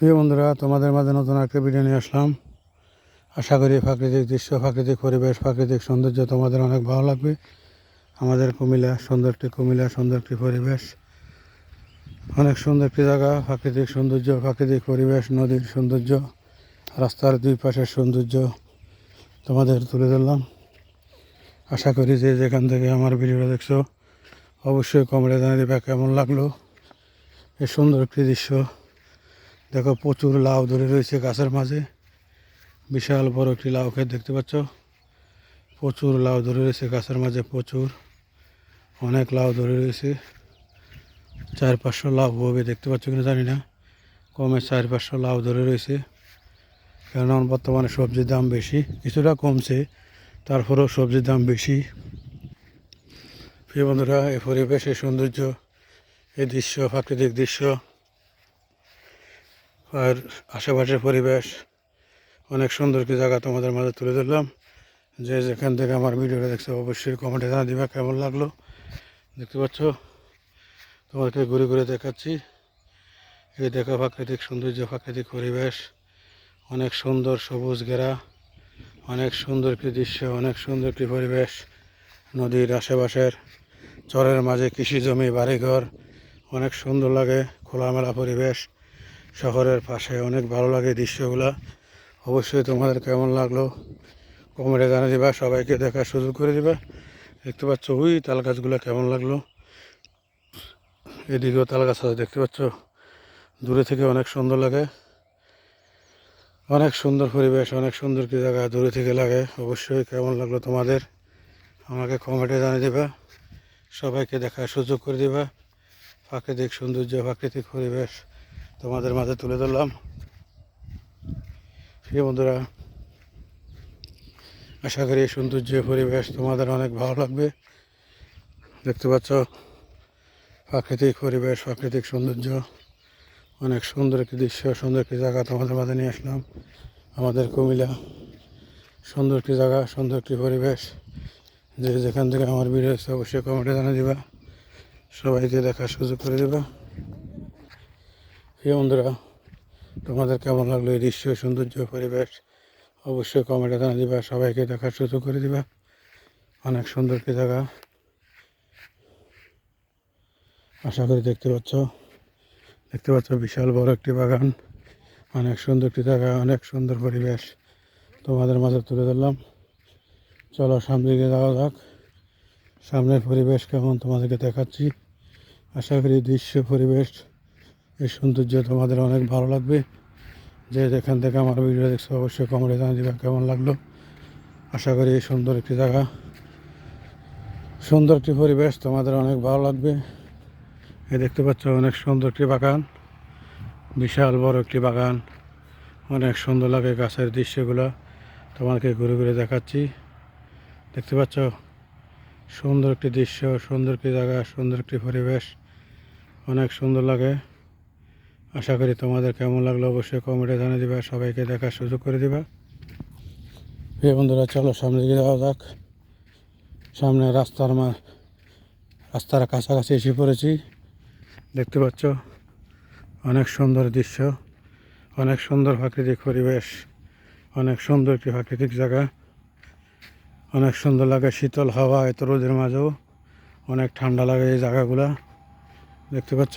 প্রিয় বন্ধুরা, তোমাদের মাঝে নতুন একটা ভিডিও নিয়ে আসলাম। আশা করি প্রাকৃতিক দৃশ্য, প্রাকৃতিক পরিবেশ, প্রাকৃতিক সৌন্দর্য তোমাদের অনেক ভালো লাগবে। আমাদের কুমিল্লা, সুন্দর একটি কুমিল্লা, সুন্দর একটি পরিবেশ। অনেক সুন্দর একটি জায়গা, প্রাকৃতিক সৌন্দর্য, প্রাকৃতিক পরিবেশ, নদীর সৌন্দর্য, রাস্তার দুই পাশের সৌন্দর্য তোমাদের তুলে ধরলাম। আশা করি যে যেখান থেকে আমার ভিডিওটা দেখছ, অবশ্যই কমেন্টে জানিয়ে দেবে কেমন লাগল। এই সুন্দর একটি দৃশ্য। দেখো প্রচুর লাউ ধরে রয়েছে গাছের মাঝে। বিশাল বড় একটি লাউ ক্ষেত দেখতে পাচ্ছ। প্রচুর লাউ ধরে রয়েছে গাছের মাঝে, প্রচুর। অনেক লাউ ধরে রয়েছে। চার পাঁচশো লাউ হবে দেখতে পাচ্ছ কিনা জানি না। কমে চার পাঁচশো লাউ ধরে রয়েছে। কেননা বর্তমানে সবজির দাম বেশি, কিছুটা কমছে, তারপরেও সবজির দাম বেশি। প্রিয় বন্ধুরা এই পরিবেশের সৌন্দর্য এই দৃশ্য, প্রাকৃতিক দৃশ্য। আর আশেপাশের পরিবেশ, অনেক সুন্দর কি জায়গা তোমাদের মাঝে তুলে ধরলাম। যে যেখান থেকে আমার ভিডিওটা দেখছ, অবশ্যই কমেন্টে জানা দিবা, কেমন লাগল? দেখতে পাচ্ছ? তোমাদেরকে ঘুরে ঘুরে দেখাচ্ছি। এই দেখা প্রাকৃতিক সৌন্দর্য, প্রাকৃতিক পরিবেশ। অনেক সুন্দর সবুজ ঘেরা, অনেক সুন্দর একটি দৃশ্য, অনেক সুন্দর একটি পরিবেশ। নদীর আশেপাশের চরের মাঝে কৃষি জমি, বাড়িঘর, অনেক সুন্দর লাগে, খোলামেলা পরিবেশ। শহরের পাশে অনেক ভালো লাগে দৃশ্যগুলা। অবশ্যই তোমাদের কেমন লাগল? কমেন্টে জানিয়ে দিবা, সবাইকে দেখার সুযোগ করে দিবা। দেখতে পাচ্ছ ওই তাল গাছগুলো কেমন লাগল? এদিকেও তাল গাছ আছে, দেখতে পাচ্ছ? দূরে থেকে অনেক সুন্দর লাগে। অনেক সুন্দর পরিবেশ, অনেক সুন্দর কি জায়গা, দূরে থেকে লাগে। অবশ্যই কেমন লাগল তোমাদের? আমাকে কমেন্টে জানিয়ে দিবা। সবাইকে দেখার সুযোগ করে দিবা। প্রাকৃতিক সৌন্দর্য, প্রাকৃতিক পরিবেশ। তোমাদের মাঝে তুলে ধরলাম। প্রিয় বন্ধুরা, আশা করি এই সৌন্দর্য পরিবেশ তোমাদের অনেক ভালো লাগবে। দেখতে পাচ্ছ, প্রাকৃতিক পরিবেশ, প্রাকৃতিক সৌন্দর্য, অনেক সুন্দর একটি দৃশ্য, সুন্দর একটি জায়গা তোমাদের মাঝে নিয়ে আসলাম। আমাদের কুমিল্লা, সুন্দর একটি জায়গা, সুন্দর একটি পরিবেশ। যে যেখান থেকে আমার ভিডিও অবশ্যই কমেন্টে জানিয়ে দিবা। সবাইকে দেখার সুযোগ করে দেবা। প্রিয় বন্ধুরা, তোমাদের কেমন লাগল এই দৃশ্য, সৌন্দর্য, পরিবেশ? অবশ্যই কমেন্টে জানিয়ে দিবা, সবাইকে দেখার সুযোগ করে দিবা। অনেক সুন্দর একটি জায়গা। আশা করি দেখতে পাচ্ছ দেখতে পাচ্ছ বিশাল বড় একটি বাগান। অনেক সুন্দর একটি জায়গা, অনেক সুন্দর পরিবেশ। তোমাদের মাঝে তুলে ধরলাম। চলো সামনে গিয়ে যাওয়া যাক। সামনের পরিবেশ কেমন তোমাদেরকে দেখাচ্ছি। আশা করি দৃশ্য, পরিবেশ এই সৌন্দর্য তোমাদের অনেক ভালো লাগবে। যে যেখান থেকে আমার ভিডিও দেখছ, অবশ্যই কমেন্টে জানিয়ে কেমন লাগল। আশা করি এই সুন্দর একটি জায়গা, সুন্দর একটি পরিবেশ তোমাদের অনেক ভালো লাগবে। এ দেখতে পাচ্ছ অনেক সুন্দর একটি বাগান, বিশাল বড় একটি বাগান। অনেক সুন্দর লাগে গাছের দৃশ্যগুলো। তোমাকে ঘুরে ঘুরে দেখাচ্ছি। দেখতে পাচ্ছ? সুন্দর একটি দৃশ্য, সুন্দর একটি জায়গা, সুন্দর একটি পরিবেশ। অনেক সুন্দর লাগে। আশা করি তোমাদের কেমন লাগল অবশ্যই কমেন্টে জানিয়ে দিবা, সবাইকে দেখার সুযোগ করে দিবা। প্রিয় বন্ধুরা, চলো সামনে দিকে যাওয়া যাক। সামনে রাস্তার মা রাস্তার কাছাকাছি এসে পড়েছি। দেখতে পাচ্ছ, অনেক সুন্দর দৃশ্য, অনেক সুন্দর প্রাকৃতিক পরিবেশ, অনেক সুন্দর একটি প্রাকৃতিক জায়গা, অনেক সুন্দর লাগে শীতল হাওয়া এত রোদের মাঝেও, অনেক ঠান্ডা লাগে এই জায়গাগুলা। দেখতে পাচ্ছ